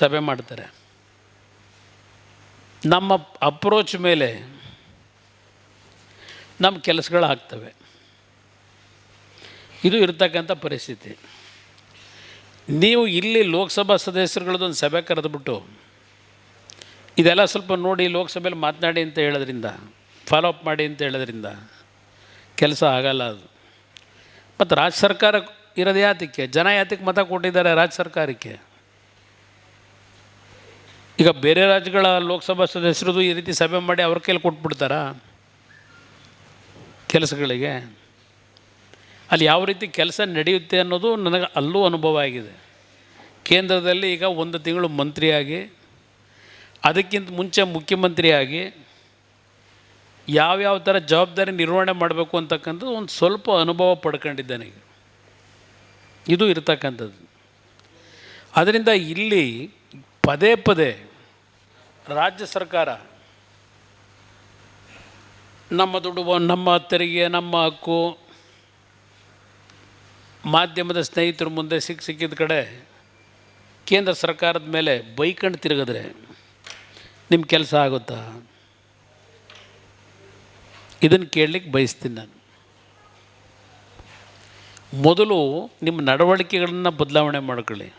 ಸಭೆ ಮಾಡ್ತಾರೆ. ನಮ್ಮ ಅಪ್ರೋಚ್ ಮೇಲೆ ನಮ್ಮ ಕೆಲಸಗಳಾಗ್ತವೆ ಇದು ಇರ್ತಕ್ಕಂಥ ಪರಿಸ್ಥಿತಿ. ನೀವು ಇಲ್ಲಿ ಲೋಕಸಭಾ ಸದಸ್ಯರುಗಳದೊಂದು ಸಭೆ ಕರೆದುಬಿಟ್ಟು, ಇದೆಲ್ಲ ಸ್ವಲ್ಪ ನೋಡಿ ಲೋಕಸಭೆಯಲ್ಲಿ ಮಾತನಾಡಿ ಅಂತ ಹೇಳೋದ್ರಿಂದ ಫಾಲೋ ಅಪ್ ಮಾಡಿ ಅಂತ ಹೇಳೋದ್ರಿಂದ ಕೆಲಸ ಆಗಲ್ಲ ಅದು. ಮತ್ತು ರಾಜ್ಯ ಸರ್ಕಾರ ಇರೋದು ಯಾತಕ್ಕೆ? ಜನ ಯಾತಕ್ಕೆ ಮತ ಕೊಟ್ಟಿದ್ದಾರೆ ರಾಜ್ಯ ಸರ್ಕಾರಕ್ಕೆ. ಈಗ ಬೇರೆ ರಾಜ್ಯಗಳ ಲೋಕಸಭಾ ಸದಸ್ಯರದು ಈ ರೀತಿ ಸಭೆ ಮಾಡಿ ಅವ್ರ ಕೈಲಿ ಕೊಟ್ಬಿಡ್ತಾರಾ ಕೆಲಸಗಳಿಗೆ? ಅಲ್ಲಿ ಯಾವ ರೀತಿ ಕೆಲಸ ನಡೆಯುತ್ತೆ ಅನ್ನೋದು ನನಗೆ ಅಲ್ಲೂ ಅನುಭವ ಆಗಿದೆ. ಕೇಂದ್ರದಲ್ಲಿ ಈಗ ಒಂದು ತಿಂಗಳು ಮಂತ್ರಿಯಾಗಿ, ಅದಕ್ಕಿಂತ ಮುಂಚೆ ಮುಖ್ಯಮಂತ್ರಿಯಾಗಿ ಯಾವ್ಯಾವ ಥರ ಜವಾಬ್ದಾರಿ ನಿರ್ವಹಣೆ ಮಾಡಬೇಕು ಅಂತಕ್ಕಂಥದ್ದು ಒಂದು ಸ್ವಲ್ಪ ಅನುಭವ ಪಡ್ಕೊಂಡಿದ್ದೇನೆ ಈಗ. ಇದು ಇರ್ತಕ್ಕಂಥದ್ದು. ಅದರಿಂದ ಇಲ್ಲಿ ಪದೇ ಪದೇ ರಾಜ್ಯ ಸರ್ಕಾರ, ನಮ್ಮ ದುಡ್ಡು, ನಮ್ಮ ತೆರಿಗೆ, ನಮ್ಮ ಹಕ್ಕು, ಮಾಧ್ಯಮದ ಸ್ನೇಹಿತರ ಮುಂದೆ ಸಿಕ್ಕ ಸಿಕ್ಕಿದ ಕಡೆ ಕೇಂದ್ರ ಸರ್ಕಾರದ ಮೇಲೆ ಬೈಕಂಡು ತಿರುಗಿದ್ರೆ ನಿಮ್ಮ ಕೆಲಸ ಆಗುತ್ತಾ? ಇದನ್ನು ಕೇಳಲಿಕ್ಕೆ ಬಯಸ್ತೀನಿ ನಾನು. ಮೊದಲು ನಿಮ್ಮ ನಡವಳಿಕೆಗಳನ್ನು ಬದಲಾವಣೆ ಮಾಡ್ಕೊಳ್ಳಿ.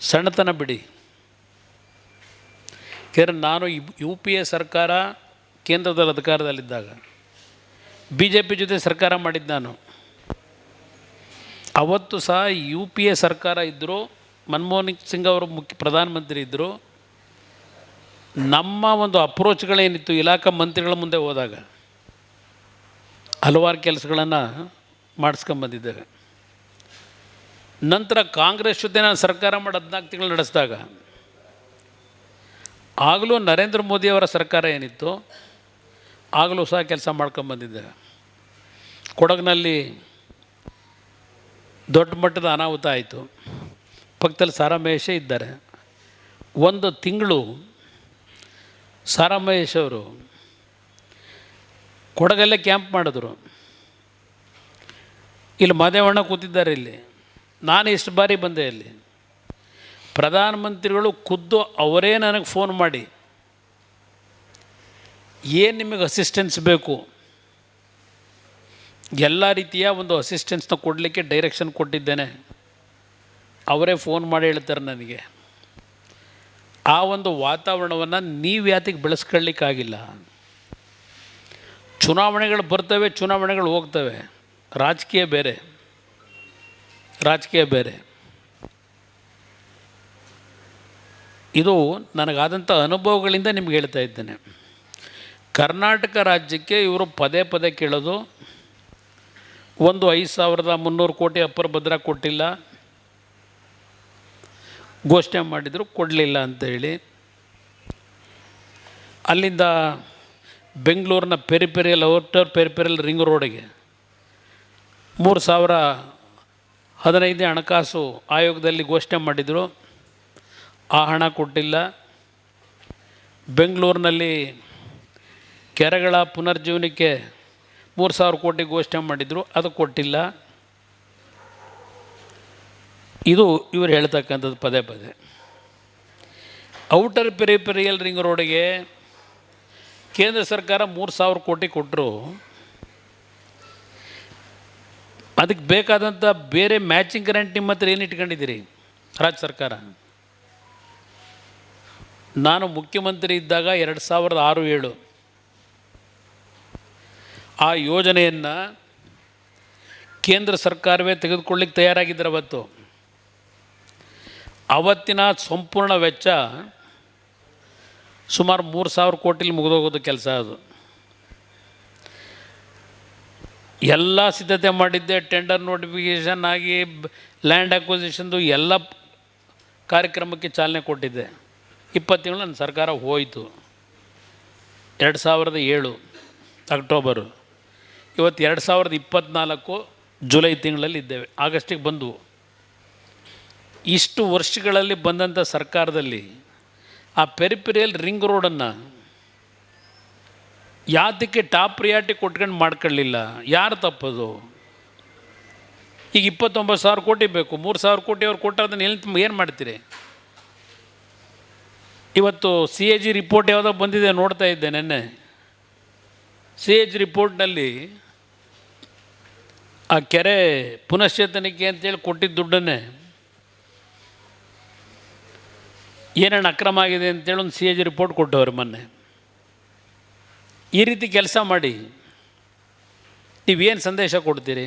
ಸಣ್ಣತನ ಬಿಡಿ. ಯಾಕಂದರೆ ನಾನು ಯು ಪಿ ಎ ಸರ್ಕಾರ ಕೇಂದ್ರದಲ್ಲಿ ಅಧಿಕಾರದಲ್ಲಿದ್ದಾಗ, ಬಿ ಜೆ ಪಿ ಜೊತೆ ಸರ್ಕಾರ ಮಾಡಿದ್ದು ನಾನು. ಅವತ್ತು ಸಹ ಯು ಪಿ ಎ ಸರ್ಕಾರ ಇದ್ದರು ಮನಮೋಹನ್ ಸಿಂಗ್ ಅವರು ಮುಖ್ಯ ಪ್ರಧಾನಮಂತ್ರಿ ಇದ್ದರು ನಮ್ಮ ಒಂದು ಅಪ್ರೋಚ್ಗಳೇನಿತ್ತು, ಇಲಾಖಾ ಮಂತ್ರಿಗಳ ಮುಂದೆ ಹೋದಾಗ, ಹಲವಾರು ಕೆಲಸಗಳನ್ನು ಮಾಡಿಸ್ಕೊಂಬಂದಿದ್ದೇವೆ ನಂತರ ಕಾಂಗ್ರೆಸ್ ಜೊತೆ ನಾನು ಸರ್ಕಾರ ಮಾಡಿ ಹದಿನಾಲ್ಕು ತಿಂಗಳು ನಡೆಸಿದಾಗ ಆಗಲೂ ನರೇಂದ್ರ ಮೋದಿಯವರ ಸರ್ಕಾರ ಏನಿತ್ತು? ಆಗಲೂ ಸಹ ಕೆಲಸ ಮಾಡ್ಕೊಂಬಂದಿದ್ದೇವೆ ಕೊಡಗಿನಲ್ಲಿ ದೊಡ್ಡ ಮಟ್ಟದ ಅನಾಹುತ ಆಯಿತು. ಪಕ್ಕದಲ್ಲಿ ಸಾರಾಮಹೇಶೇ ಇದ್ದಾರೆ. ಒಂದು ತಿಂಗಳು ಸಾರಾಮಹೇಶ್ ಅವರು ಕೊಡಗಲ್ಲೇ ಕ್ಯಾಂಪ್ ಮಾಡಿದ್ರು. ಇಲ್ಲಿ ಮಾದೇವಣ್ಣ ಕೂತಿದ್ದಾರೆ ಇಲ್ಲಿ. ನಾನು ಇಷ್ಟು ಬಾರಿ ಬಂದೆ ಇಲ್ಲಿ ಪ್ರಧಾನಮಂತ್ರಿಗಳು ಖುದ್ದು ಅವರೇ ನನಗೆ ಫೋನ್ ಮಾಡಿ, ಏನು ನಿಮಗೆ ಅಸಿಸ್ಟೆನ್ಸ್ ಬೇಕು? ಎಲ್ಲ ರೀತಿಯ ಒಂದು ಅಸಿಸ್ಟೆನ್ಸ್ನ ಕೊಡಲಿಕ್ಕೆ ಡೈರೆಕ್ಷನ್ ಕೊಟ್ಟಿದ್ದೇನೆ. ಅವರೇ ಫೋನ್ ಮಾಡಿ ಹೇಳ್ತಾರೆ ನನಗೆ. ಆ ಒಂದು ವಾತಾವರಣವನ್ನು ನೀವು ಯಾತಿಗೆ ಬೆಳೆಸ್ಕೊಳ್ಳಿಕ್ಕಾಗಿಲ್ಲ ಚುನಾವಣೆಗಳು ಬರ್ತವೆ, ಚುನಾವಣೆಗಳು ಹೋಗ್ತವೆ. ರಾಜಕೀಯ ಬೇರೆ. ರಾಜಕೀಯ ಬೇರೆ. ಇದು ನನಗಾದಂಥ ಅನುಭವಗಳಿಂದ ನಿಮ್ಗೆ ಹೇಳ್ತಾ ಇದ್ದೇನೆ. ಕರ್ನಾಟಕ ರಾಜ್ಯಕ್ಕೆ ಇವರು ಪದೇ ಪದೇ ಕೇಳೋದು, ಒಂದು ಐದು ಸಾವಿರದ ಮುನ್ನೂರು ಕೋಟಿ ಅಪ್ಪರ್ ಭದ್ರ ಕೊಟ್ಟಿಲ್ಲ, ಘೋಷಣೆ ಮಾಡಿದರು ಕೊಡಲಿಲ್ಲ ಅಂತೇಳಿ ಅಲ್ಲಿಂದ ಬೆಂಗಳೂರಿನ ಪೆರಿಪೆರಿಯಲ್ ಔಟರ್ ಪೆರಿಪೆರಿಯಲ್ ರಿಂಗ್ ರೋಡಿಗೆ ಮೂರು ಸಾವಿರ ಹದಿನೈದನೇ ಹಣಕಾಸು ಆಯೋಗದಲ್ಲಿ ಘೋಷಣೆ ಮಾಡಿದರು. ಆ ಹಣ ಕೊಟ್ಟಿಲ್ಲ. ಬೆಂಗಳೂರಿನಲ್ಲಿ ಕೆರೆಗಳ ಪುನರ್ಜೀವನಕ್ಕೆ ಮೂರು ಸಾವಿರ ಕೋಟಿ ಘೋಷಣೆ ಮಾಡಿದರು, ಅದು ಕೊಟ್ಟಿಲ್ಲ. ಇದು ಇವರು ಹೇಳ್ತಕ್ಕಂಥದ್ದು ಪದೇ ಪದೇ. ಔಟರ್ ಪೆರಿಪೆರಿಯಲ್ ರಿಂಗ್ ರೋಡಿಗೆ ಕೇಂದ್ರ ಸರ್ಕಾರ ಮೂರು ಸಾವಿರ ಕೋಟಿ ಕೊಟ್ಟರು ಅದಕ್ಕೆ ಬೇಕಾದಂಥ ಬೇರೆ ಮ್ಯಾಚಿಂಗ್ ಗ್ಯಾರಂಟಿ ನಿಮ್ಮ ಹತ್ರ ಏನು ಇಟ್ಕೊಂಡಿದ್ದೀರಿ ರಾಜ್ಯ ಸರ್ಕಾರ? ನಾನು ಮುಖ್ಯಮಂತ್ರಿ ಇದ್ದಾಗ ಎರಡು ಸಾವಿರದ ಆರು ಏಳು. ಆ ಯೋಜನೆಯನ್ನು ಕೇಂದ್ರ ಸರ್ಕಾರವೇ ತೆಗೆದುಕೊಳ್ಳಿಕ್ಕೆ ತಯಾರಾಗಿದ್ದರು ಅವತ್ತು. ಅವತ್ತಿನ ಸಂಪೂರ್ಣ ವೆಚ್ಚ ಸುಮಾರು ಮೂರು ಸಾವಿರ ಕೋಟಿಲಿ ಮುಗಿದೋಗೋದು ಕೆಲಸ ಅದು. ಎಲ್ಲ ಸಿದ್ಧತೆ ಮಾಡಿದ್ದೆ ಟೆಂಡರ್ ನೋಟಿಫಿಕೇಷನ್ ಆಗಿ ಲ್ಯಾಂಡ್ ಅಕ್ವಿಸಿಷನ್ದು ಎಲ್ಲ ಕಾರ್ಯಕ್ರಮಕ್ಕೆ ಚಾಲನೆ ಕೊಟ್ಟಿದ್ದೆ. ಇಪ್ಪತ್ತು ತಿಂಗಳು ನನ್ನ ಸರ್ಕಾರ ಹೋಯಿತು. ಎರಡು ಸಾವಿರದ ಏಳು ಅಕ್ಟೋಬರು. ಇವತ್ತು ಎರಡು ಸಾವಿರದ ಇಪ್ಪತ್ತ್ನಾಲ್ಕು ಜುಲೈ ತಿಂಗಳಲ್ಲಿ ಇದ್ದೇವೆ. ಆಗಸ್ಟಿಗೆ ಬಂದವು. ಇಷ್ಟು ವರ್ಷಗಳಲ್ಲಿ ಬಂದಂಥ ಸರ್ಕಾರದಲ್ಲಿ ಆ ಪೆರಿಪೆರಿಯಲ್ ರಿಂಗ್ ರೋಡನ್ನು ಯಾತಕ್ಕೆ ಟಾಪ್ ಪ್ರಿಯಾರಿಟಿ ಕೊಟ್ಕೊಂಡು ಮಾಡ್ಕೊಳ್ಳಿಲ್ಲ? ಯಾರು ತಪ್ಪದು? ಈಗ ಇಪ್ಪತ್ತೊಂಬತ್ತು ಸಾವಿರ ಕೋಟಿ ಬೇಕು. ಮೂರು ಸಾವಿರ ಕೋಟಿ ಅವ್ರು ಕೊಟ್ಟರೆ ಅದನ್ನು ಎಲ್ಲಿ ಏನು ಮಾಡ್ತೀರಿ? ಇವತ್ತು ಸಿ ಎ ಜಿ ರಿಪೋರ್ಟ್ ಯಾವುದೋ ಬಂದಿದೆ ನೋಡ್ತಾ ಇದ್ದೆ ನೆನ್ನೆ. ಸಿ ಎ ಜಿ ರಿಪೋರ್ಟ್ನಲ್ಲಿ ಆ ಕೆರೆ ಪುನಶ್ಚೇತನಕ್ಕೆ ಅಂತೇಳಿ ಕೊಟ್ಟಿದ್ದ ದುಡ್ಡನ್ನೇ ಏನೇನು ಅಕ್ರಮ ಆಗಿದೆ ಅಂತೇಳಿ ಒಂದು ಸಿ ಎ ಜಿ ರಿಪೋರ್ಟ್ ಕೊಟ್ಟವ್ರು ಮೊನ್ನೆ. ಈ ರೀತಿ ಕೆಲಸ ಮಾಡಿ ನೀವೇನು ಸಂದೇಶ ಕೊಡ್ತೀರಿ?